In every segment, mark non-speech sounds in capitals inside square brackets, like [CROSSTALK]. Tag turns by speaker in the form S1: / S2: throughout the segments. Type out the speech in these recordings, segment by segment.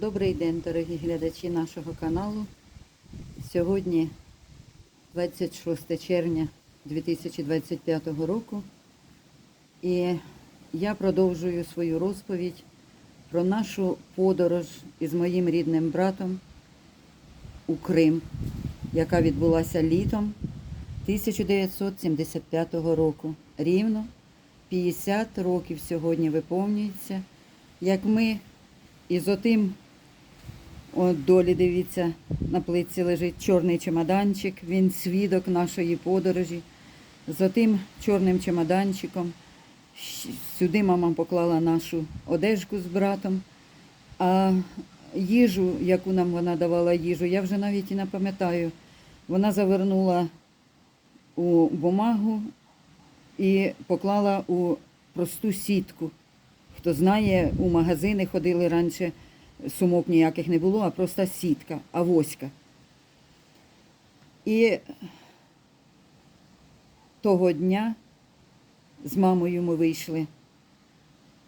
S1: Добрий день, дорогі глядачі нашого каналу. Сьогодні 26 червня 2025 року. І я продовжую свою розповідь про нашу подорож із моїм рідним братом у Крим, яка відбулася літом 1975 року. Рівно 50 років сьогодні виповнюється, як ми із отим, от долі, дивіться, на плитці лежить чорний чемоданчик, він свідок нашої подорожі. З отим чорним чемоданчиком сюди мама поклала нашу одежку з братом, а їжу, яку нам вона давала їжу, я вже навіть і не пам'ятаю. Вона завернула у бумагу і поклала у просту сітку. Хто знає, у магазини ходили раніше, сумок ніяких не було, а просто сітка, авоська. І того дня з мамою ми вийшли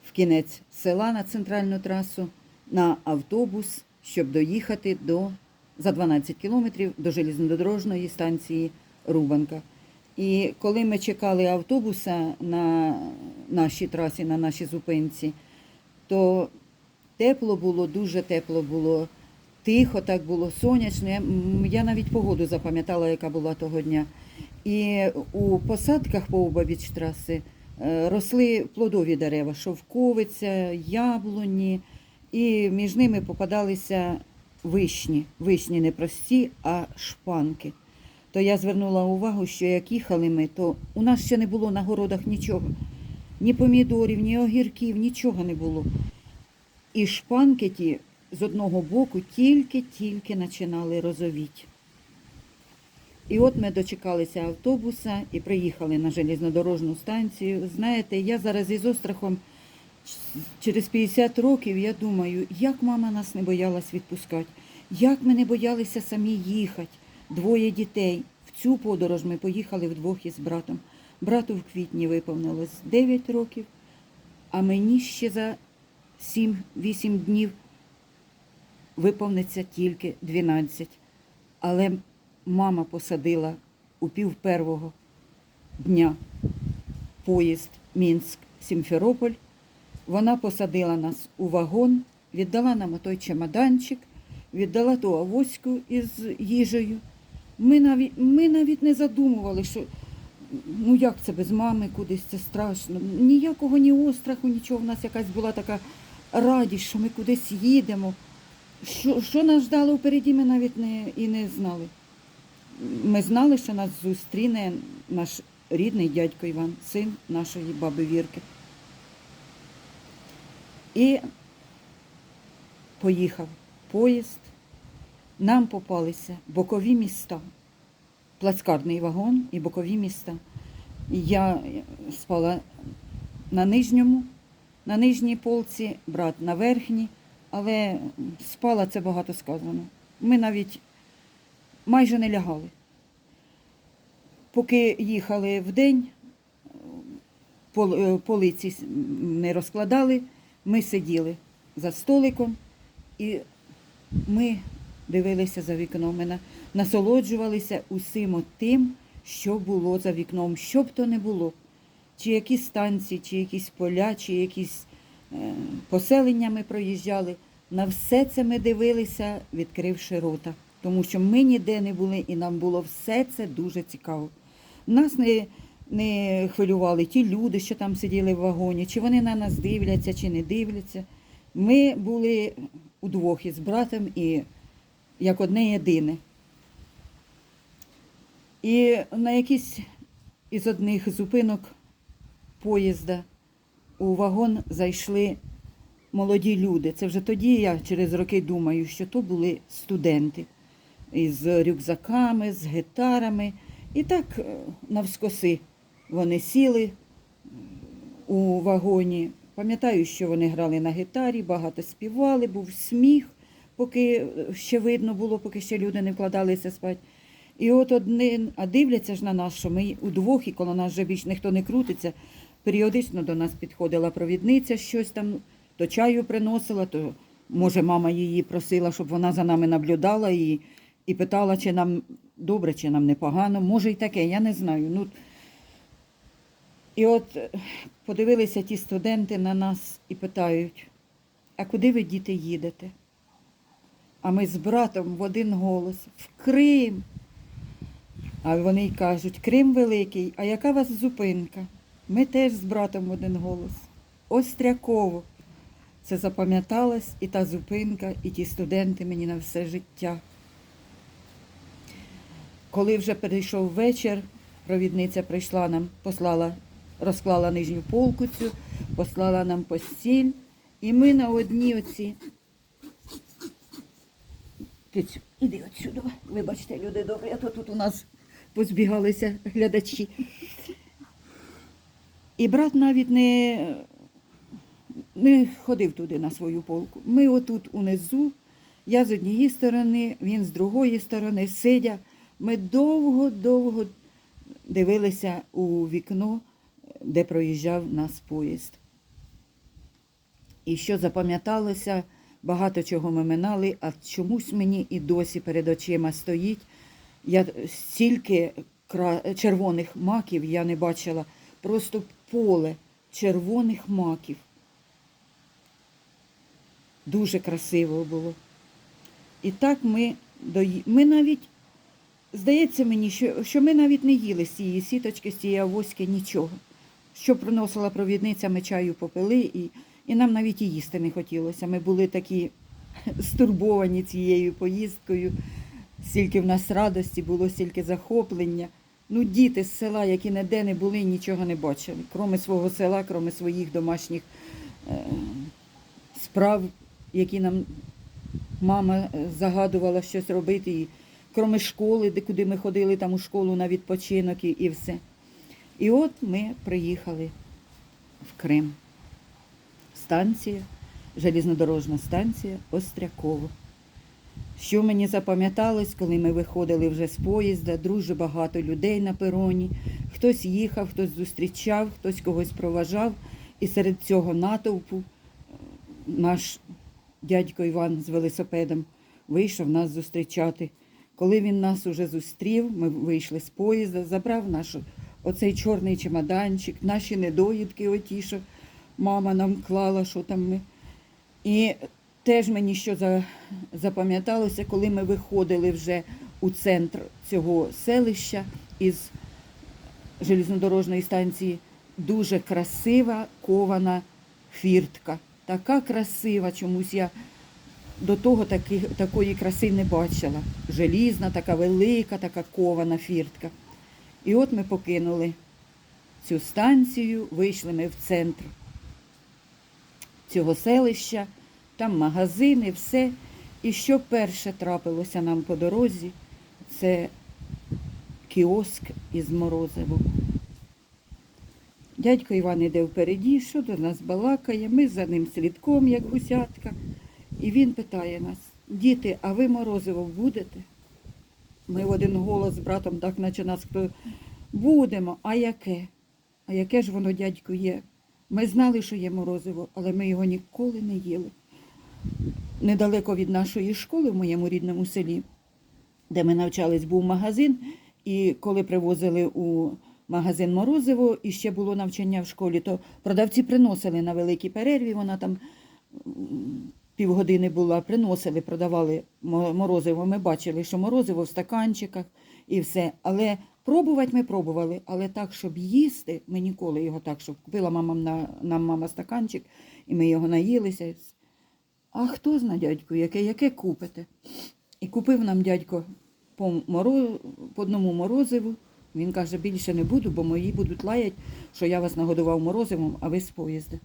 S1: в кінець села на центральну трасу на автобус, щоб доїхати до, за 12 кілометрів до железнодорожної станції Рубанка. І коли ми чекали автобуса на нашій трасі, на нашій зупинці, то тепло було, дуже тепло було, тихо так було, сонячно. Я, я навіть погоду запам'ятала, яка була того дня. І у посадках по обабіч траси е, росли плодові дерева, шовковиця, яблуні, і між ними попадалися вишні. Вишні не прості, а шпанки. То я звернула увагу, що як їхали ми, то у нас ще не було на городах нічого. Ні помідорів, ні огірків, нічого не було. І шпанки ті з одного боку тільки-тільки починали розовіти. І от ми дочекалися автобуса і приїхали на железнодорожну станцію. Знаєте, я зараз із острахом через 50 років я думаю, як мама нас не боялась відпускати, як ми не боялися самі їхати. Двоє дітей. В цю подорож ми поїхали вдвох із братом. Брату в квітні виповнилось 9 років, а мені ще за 7-8 днів виповниться тільки 12. Але мама посадила у пів первого дня поїзд Мінськ-Сімферополь. Вона посадила нас у вагон, віддала нам той чемоданчик, віддала ту авоську із їжею. Ми навіть, ми навіть не задумували, що ну як це без мами кудись, це страшно. Ніякого ні остраху, нічого. У нас якась була така радість, що ми кудись їдемо. Що, що нас ждало впереді, ми навіть не, і не знали. Ми знали, що нас зустріне наш рідний дядько Іван, син нашої баби Вірки. І поїхав поїзд. Нам попалися бокові міста, плацкарний вагон і бокові міста. Я спала на нижньому, на нижній полці, брат на верхній, але спала це багато сказано. Ми навіть майже не лягали. Поки їхали в день, е, полиці не розкладали, ми сиділи за столиком і ми дивилися за вікном, насолоджувалися усім тим, що було за вікном, що б то не було. Чи якісь станції, чи якісь поля, чи якісь е, поселення ми проїжджали. На все це ми дивилися, відкривши рота. Тому що ми ніде не були, і нам було все це дуже цікаво. Нас не, не хвилювали ті люди, що там сиділи в вагоні, чи вони на нас дивляться, чи не дивляться. Ми були удвох із братом і як одне єдине. І на якійсь із одних зупинок поїзда у вагон зайшли молоді люди. Це вже тоді я через роки думаю, що то були студенти із рюкзаками, з гітарами. І так е, навскоси вони сіли у вагоні. Пам'ятаю, що вони грали на гітарі, багато співали, був сміх, поки е, ще видно було, поки ще люди не вкладалися спати. І от один, а дивляться ж на нас, що ми удвох, і коло нас вже більш ніхто не крутиться. Періодично до нас підходила провідниця, щось там, то чаю приносила, то Може, мама її просила, щоб вона за нами наблюдала і, і питала, чи нам добре, чи нам непогано. Може, і таке, я не знаю. Ну, і от е, подивилися ті студенти на нас і питають, а куди ви, діти, їдете? А ми з братом в один голос в Крим. А вони й кажуть, Крим великий, а яка у вас зупинка? Ми теж з братом один голос. Остряково. Це запам'яталось і та зупинка, і ті студенти мені на все життя. Коли вже перейшов вечір, провідниця прийшла нам, послала, розклала нижню полку цю, послала нам постіль, і ми на одній оці. Кицю, іди отсюди. Вибачте, люди добрі, а то тут у нас позбігалися глядачі. І брат навіть не, не ходив туди на свою полку. Ми отут унизу, я з однієї сторони, він з другої сторони, сидя. Ми довго-довго дивилися у вікно, де проїжджав нас поїзд. І що запам'яталося, багато чого ми минали, а чомусь мені і досі перед очима стоїть. Я стільки червоних маків я не бачила, просто поле червоних маків. Дуже красиво було. І так ми дої... Ми навіть, здається мені, що, що ми навіть не їли з цієї сіточки, з цієї авоськи нічого. Що приносила провідниця, ми чаю попили, і, і нам навіть і їсти не хотілося. Ми були такі [LAUGHS] стурбовані цією поїздкою, стільки в нас радості було, стільки захоплення. Ну, діти з села, які ніде не були, нічого не бачили. Кроме свого села, кроме своїх домашніх е, справ, які нам мама е, загадувала щось робити, і кроме школи, де куди ми ходили там у школу на відпочинок і, і все. І от ми приїхали в Крим. Станція, железнодорожна станція Остряково. Що мені запам'яталось, коли ми виходили вже з поїзда, дуже багато людей на пероні. Хтось їхав, хтось зустрічав, хтось когось проважав. І серед цього натовпу е, наш дядько Іван з велосипедом вийшов нас зустрічати. Коли він нас уже зустрів, ми вийшли з поїзда, забрав наш оцей чорний чемоданчик, наші недоїдки, оті, що мама нам клала, що там ми. І теж мені що за- запам'яталося, коли ми виходили вже у центр цього селища із железнодорожної станції, дуже красива кована фіртка. Така красива, чомусь я до того таки, такої краси не бачила. Желізна, така велика, така кована фіртка. І от ми покинули цю станцію, вийшли ми в центр цього селища, там магазини, все. І що перше трапилося нам по дорозі, це кіоск із морозивом. Дядько Іван іде впереді, що до нас балакає, ми за ним слідком, як гусятка. І він питає нас, діти, а ви морозиво будете? Ми в один голос з братом, так наче нас хто будемо, а яке? А яке ж воно, дядько, є? Ми знали, що є морозиво, але ми його ніколи не їли. Недалеко від нашої школи в моєму рідному селі, де ми навчались, був магазин, і коли привозили у магазин морозиво, і ще було навчання в школі, то продавці приносили на великій перерві, вона там півгодини була, приносили, продавали морозиво. Ми бачили, що морозиво в стаканчиках і все. Але пробувати ми пробували, але так, щоб їсти, ми ніколи його так, щоб купила мама нам мама стаканчик, і ми його наїлися. А хто зна, дядьку, яке, яке купите? І купив нам дядько по, моро... по одному морозиву. Він каже, більше не буду, бо мої будуть лаять, що я вас нагодував морозивом, а ви з поїзда.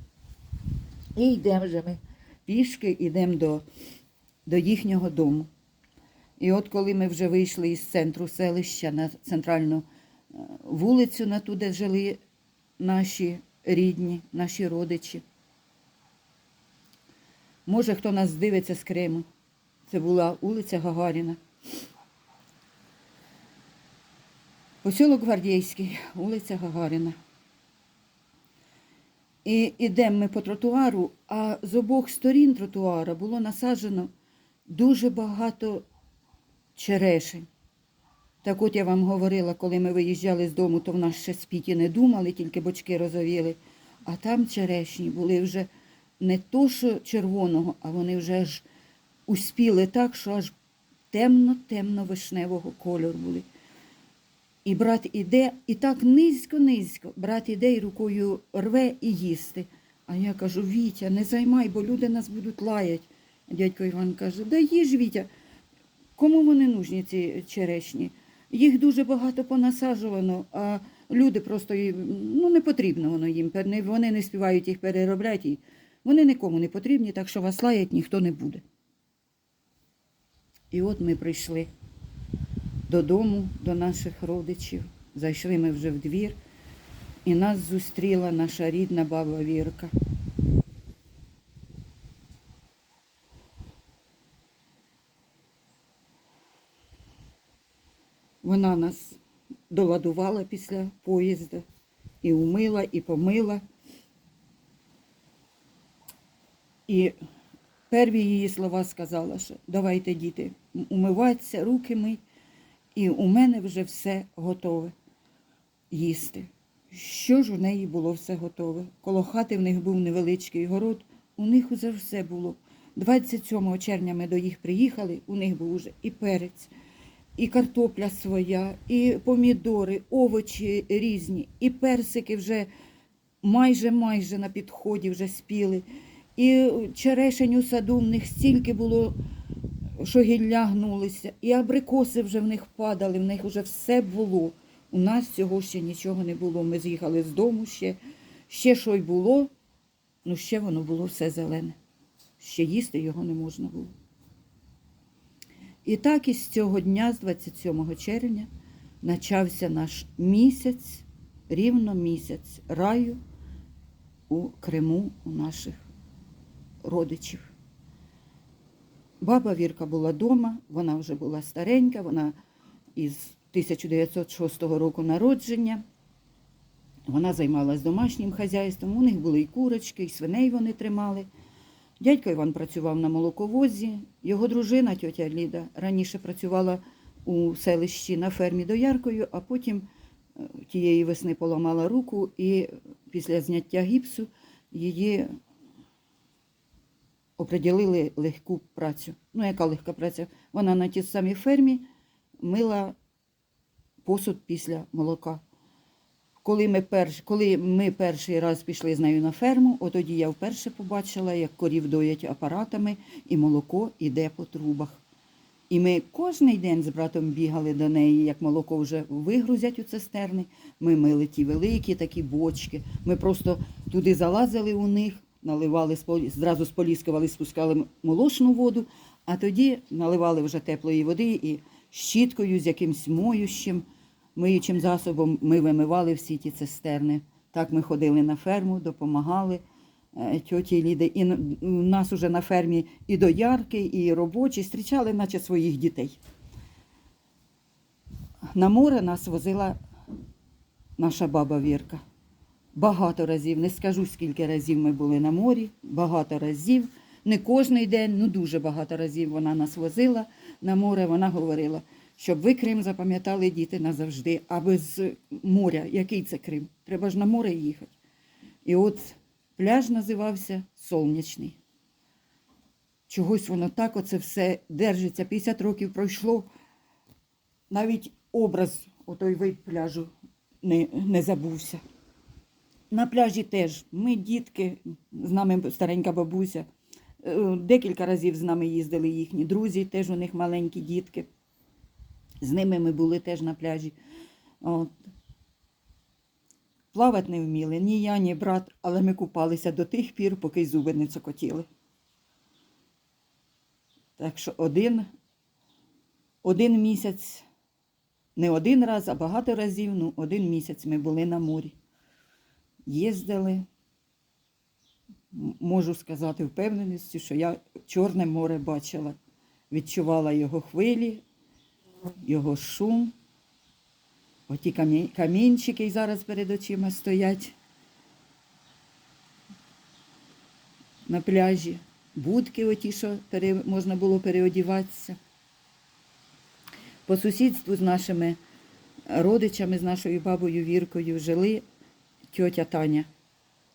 S1: І йдемо вже ми пішки, йдемо до, до їхнього дому. І от коли ми вже вийшли із центру селища на центральну е, вулицю, на ту, де жили наші рідні, наші родичі. Може, хто нас дивиться з Криму. Це була вулиця Гагаріна. Посілок Гвардійський, вулиця Гагаріна. І йдемо ми по тротуару, а з обох сторін тротуара було насаджено дуже багато черешень. Так от я вам говорила, коли ми виїжджали з дому, то в нас ще спіті не думали, тільки бочки розовіли. А там черешні були вже не то, що червоного, а вони вже аж успіли так, що аж темно-темно-вишневого кольору були. І брат іде, і так низько-низько. Брат іде і рукою рве і їсти. А я кажу, Вітя, не займай, бо люди нас будуть лаять. Дядько Іван каже, да їж, Вітя, кому вони нужні, ці черешні? Їх дуже багато понасаджувано, а люди просто ну, не потрібно воно їм. Вони не співають їх переробляти. Вони нікому не потрібні, так що вас лаять ніхто не буде. І от ми прийшли додому до наших родичів. Зайшли ми вже в двір, і нас зустріла наша рідна баба Вірка. Вона нас доладувала після поїзду, і умила, і помила. І перві її слова сказала, що давайте, діти, умиватися, руки мить, і у мене вже все готове їсти. Що ж у неї було все готове? Коло хати в них був невеличкий город, у них уже все було. 27 червня ми до їх приїхали, у них був уже і перець, і картопля своя, і помідори, овочі різні, і персики вже майже майже на підході вже спіли. І черешень у саду в них стільки було, що гілля гнулися, і абрикоси вже в них падали, в них вже все було. У нас цього ще нічого не було. Ми з'їхали з дому ще, ще що й було, ну ще воно було все зелене. Ще їсти його не можна було. І так із цього дня, з 27 червня, почався наш місяць, рівно місяць раю у Криму у наших родичів. Баба Вірка була вдома, вона вже була старенька, вона із 1906 року народження. Вона займалась домашнім хазяйством, у них були і курочки, і свиней вони тримали. Дядько Іван працював на молоковозі, його дружина, тьотя Ліда, раніше працювала у селищі на фермі дояркою, а потім е, тієї весни поламала руку і після зняття гіпсу її оприділили легку працю. Ну, яка легка праця? Вона на тій самій фермі мила посуд після молока. Коли ми, перш, коли ми перший раз пішли з нею на ферму, от тоді я вперше побачила, як корів доять апаратами, і молоко йде по трубах. І ми кожен день з братом бігали до неї, як молоко вже вигрузять у цистерни. Ми мили ті великі такі бочки. Ми просто туди залазили у них, наливали зразу споліскували, спускали молочну воду, а тоді наливали вже теплої води і щіткою з якимсь моющим, миючим засобом ми вимивали всі ті цистерни. Так ми ходили на ферму, допомагали е, тьоті Ліди. І у нас уже на фермі і доярки, і робочі зустрічали, наче своїх дітей. На море нас возила наша баба Вірка. Багато разів, не скажу, скільки разів ми були на морі, багато разів. Не кожний день, ну дуже багато разів вона нас возила на море. Вона говорила, щоб ви Крим запам'ятали діти назавжди. А без моря, який це Крим? Треба ж на море їхати. І от пляж називався Сонячний. Чогось воно так оце все держиться. 50 років пройшло. Навіть образ, отой вид пляжу не, не забувся. На пляжі теж ми дітки, з нами старенька бабуся. Е, Декілька разів з нами їздили їхні друзі, теж у них маленькі дітки. З ними ми були теж на пляжі. От. Плавати не вміли ні я, ні брат, але ми купалися до тих пір, поки зуби не цокотіли. Так що один, один місяць, не один раз, а багато разів, ну один місяць ми були на морі їздили. Можу сказати впевненістю, що я Чорне море бачила, відчувала його хвилі, його шум. Оті камінчики зараз перед очима стоять. на пляжі, будки оті, що можна було переодіватися. По сусідству з нашими родичами, з нашою бабою Віркою жили тьотя Таня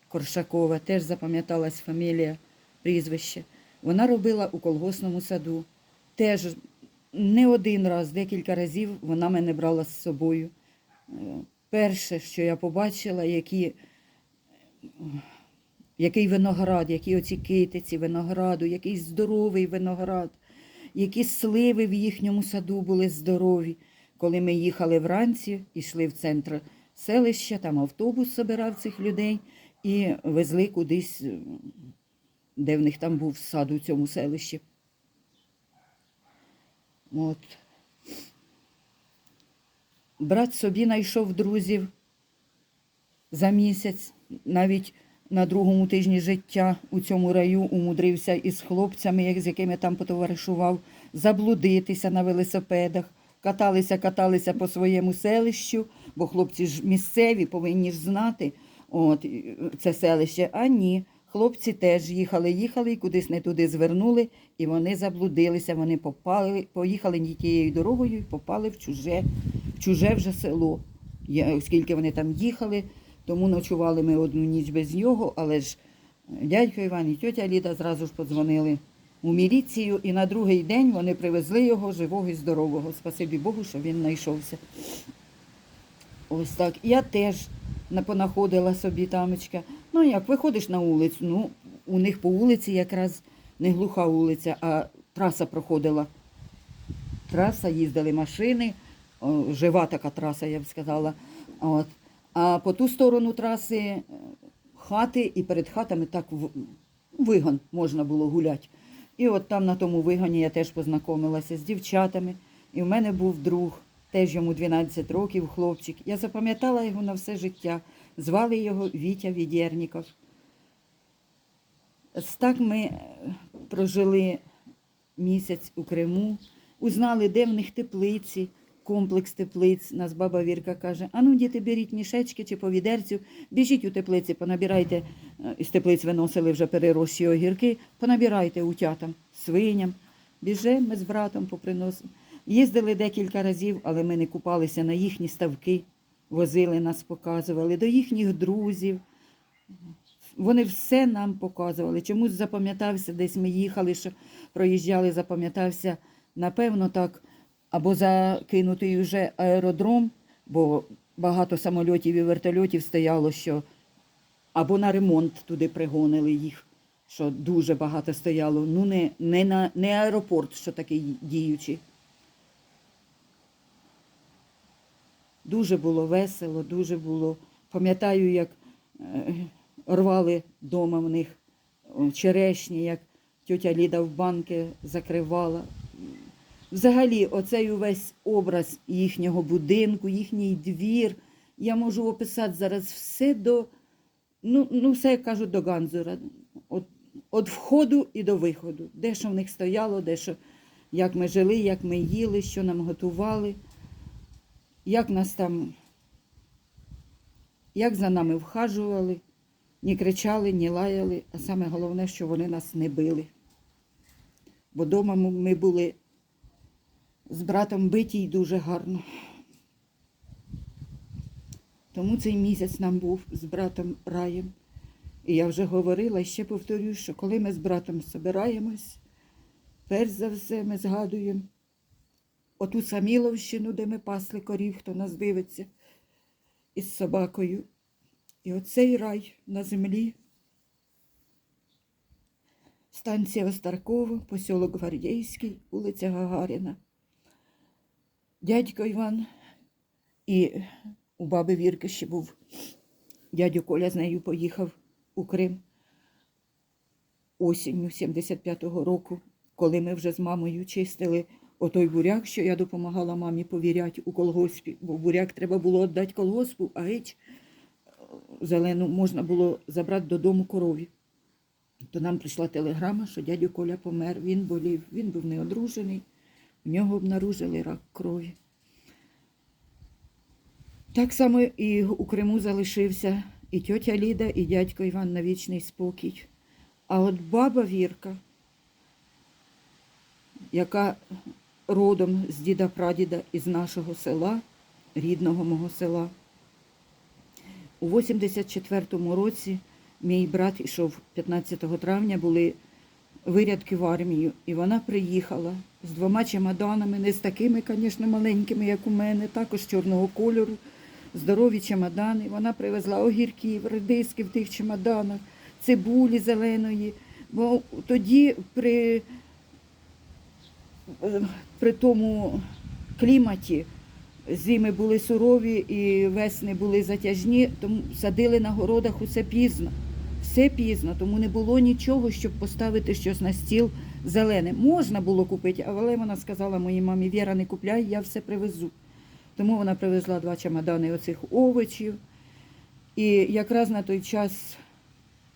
S1: Коршакова, теж запам'яталась фамілія, прізвище. Вона робила у колгосному саду. Теж не один раз, декілька разів вона мене брала з собою. Перше, що я побачила, які, який виноград, які оці китиці винограду, який здоровий виноград, які сливи в їхньому саду були здорові. Коли ми їхали вранці, йшли в центр селища, там автобус собирав цих людей і везли кудись, е, де в них там був сад у цьому селищі. От. Брат собі знайшов друзів за місяць, навіть на другому тижні життя у цьому раю умудрився із хлопцями, з якими там потоваришував, заблудитися на велосипедах, каталися, каталися по своєму селищу, бо хлопці ж місцеві повинні ж знати от, це селище. А ні, хлопці теж їхали, їхали і кудись не туди звернули, і вони заблудилися, вони попали, поїхали не тією дорогою і попали в чуже, в чуже вже село. Я, оскільки вони там їхали, тому ночували ми одну ніч без нього, але ж дядько Іван і тьотя Ліда зразу ж подзвонили у міліцію, і на другий день вони привезли його живого і здорового. Спасибі Богу, що він знайшовся. Ось так. Я теж понаходила собі тамочка. Ну як, виходиш на вулицю, ну, у них по вулиці якраз не глуха вулиця, а траса проходила. Траса, їздили машини, о, жива така траса, я б сказала. От. А по ту сторону траси е, хати, і перед хатами так вигон можна було гуляти. І от там на тому вигоні я теж познайомилася з дівчатами. І в мене був друг, теж йому 12 років, хлопчик. Я запам'ятала його на все життя. Звали його Вітя Відєрніков. Так ми е, прожили місяць у Криму, узнали, де в них теплиці, комплекс теплиць. Нас баба Вірка каже: а ну, діти, беріть мішечки чи по відерцю, біжіть у теплиці, понабирайте, е, із теплиць виносили вже перерощі огірки, понабирайте утятам, свиням. Біжемо ми з братом поприносимо. Їздили декілька разів, але ми не купалися на їхні ставки, возили нас, показували, до їхніх друзів. Вони все нам показували. Чомусь запам'ятався, десь ми їхали, що проїжджали, запам'ятався, напевно, так, або закинутий вже аеродром, бо багато самольотів і вертольотів стояло, що або на ремонт туди пригонили їх, що дуже багато стояло. Ну, не, не, на, не аеропорт, що такий діючий. Дуже було весело, дуже було. Пам'ятаю, як е, рвали вдома в них черешні, як тьотя Ліда в банки закривала. Взагалі, оцей увесь образ їхнього будинку, їхній двір. Я можу описати зараз все до, ну, ну все як кажуть, до Ганзура. От, от входу і до виходу. Де що в них стояло, де що, як ми жили, як ми їли, що нам готували як нас там, як за нами вхажували, ні кричали, ні лаяли, а саме головне, що вони нас не били. Бо вдома ми були з братом биті й дуже гарно. Тому цей місяць нам був з братом раєм. І я вже говорила і ще повторюю, що коли ми з братом збираємось, перш за все ми згадуємо оту Саміловщину, де ми пасли корів, хто нас дивиться, із собакою. І оцей рай на землі. Станція Остаркова, посілок Гвардійський, вулиця Гагаріна. Дядько Іван і у баби Вірки ще був. Дядю Коля з нею поїхав у Крим осінню 75-го року, коли ми вже з мамою чистили отой буряк, що я допомагала мамі повіряти у колгоспі, бо буряк треба було віддати колгоспу, а геть е, зелену можна було забрати додому корові. То нам прийшла телеграма, що дядю Коля помер, він болів, він був неодружений, в нього обнаружили рак крові. Так само і у Криму залишився і тьотя Ліда, і дядько Іван на вічний спокій. А от баба Вірка, яка родом з діда прадіда із нашого села, рідного мого села, у 84-му році мій брат ішов 15 травня, були вирядки в армію, і вона приїхала з двома чемоданами, не з такими, звісно, маленькими, як у мене, також чорного кольору, здорові чемодани. Вона привезла огірків, редиски в тих чемоданах, цибулі зеленої. Бо тоді при, е, при тому кліматі зими були сурові і весни були затяжні, тому садили на городах усе пізно. Все пізно, тому не було нічого, щоб поставити щось на стіл зелене. Можна було купити, але вона сказала моїй мамі, Віра, не купляй, я все привезу. Тому вона привезла два чемодани оцих овочів. І якраз на той час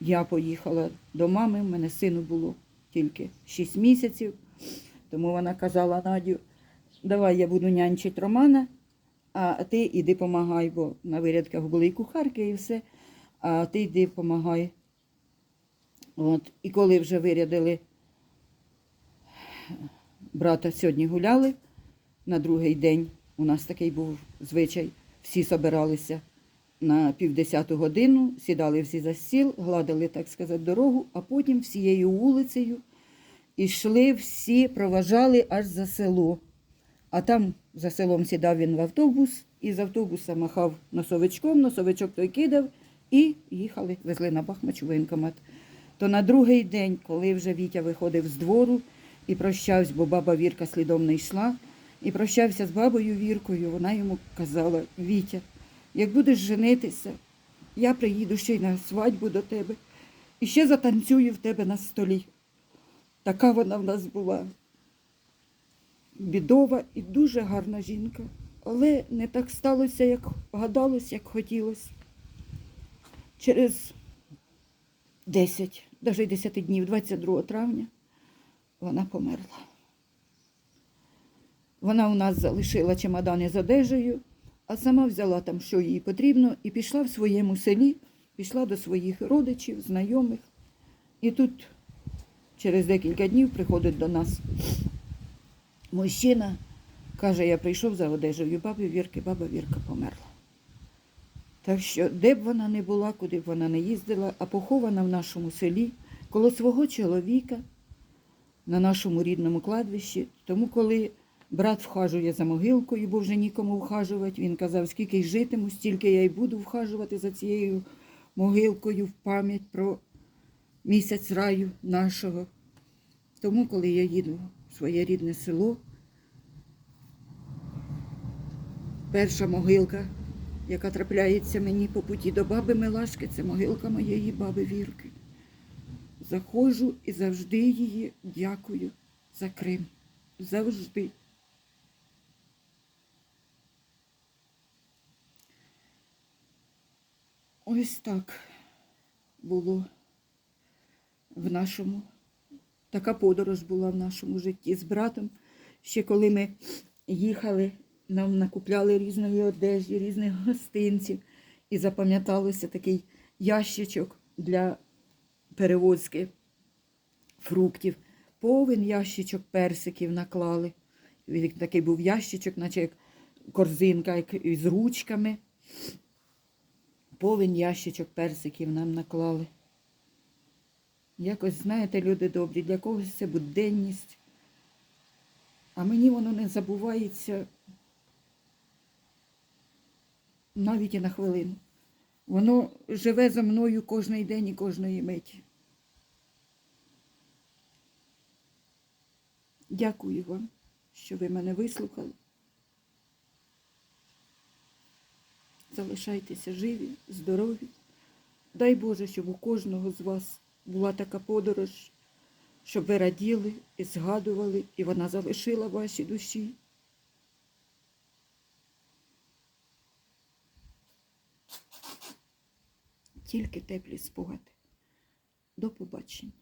S1: я поїхала до мами, в мене сину було тільки 6 місяців. Тому вона казала Надю, давай я буду нянчити Романа, а ти іди помагай, бо на вирядках були і кухарки, і все. А ти йди помагай. От. І коли вже вирядили брата сьогодні гуляли, на другий день у нас такий був звичай, всі собиралися на півдесяту годину, сідали всі за стіл, гладили, так сказати, дорогу, а потім всією вулицею ішли всі, проважали аж за село. А там за селом сідав він в автобус і з автобуса махав носовичком, носовичок той кидав і їхали, везли на Бахмач у воєнкомат. То на другий день, коли вже Вітя виходив з двору і прощався, бо баба Вірка слідом не йшла, і прощався з бабою Віркою, вона йому казала: Вітя, як будеш женитися, я приїду ще й на свадьбу до тебе і ще затанцюю в тебе на столі. Така вона в нас була бідова і дуже гарна жінка. Але не так сталося, як гадалось, як хотілося. Через 10, навіть 10 днів, 22 травня, вона померла. Вона у нас залишила чемодани з одежею, а сама взяла там, що їй потрібно, і пішла в своєму селі, пішла до своїх родичів, знайомих. І тут через декілька днів приходить до нас мужчина, каже, я прийшов за одежею баби Вірки, баба Вірка померла. Так що, де б вона не була, куди б вона не їздила, а похована в нашому селі коло свого чоловіка на нашому рідному кладбищі. Тому, коли брат вхажує за могилкою, бо вже нікому вхажувати, він казав, скільки й житиму, стільки я й буду вхажувати за цією могилкою в пам'ять про місяць раю нашого. Тому, коли я їду в своє рідне село, перша могилка, яка трапляється мені по путі до баби Милашки, це могилка моєї баби Вірки. Заходжу і завжди її дякую за Крим. Завжди. Ось так було в нашому. Така подорож була в нашому житті з братом. Ще коли ми їхали, нам накупляли різної одежі, різних гостинців. І запам'яталося такий ящичок для перевозки фруктів. Повен ящичок персиків наклали. Він такий був ящичок, наче як корзинка як із ручками. Повен ящичок персиків нам наклали. Якось, знаєте, люди добрі, для когось це буденність. А мені воно не забувається навіть і на хвилину. Воно живе за мною кожний день і кожної миті. Дякую вам, що ви мене вислухали. Залишайтеся живі, здорові. Дай Боже, щоб у кожного з вас була така подорож, щоб ви раділи і згадували, і вона залишила ваші душі. Тільки теплі спогади. До побачення.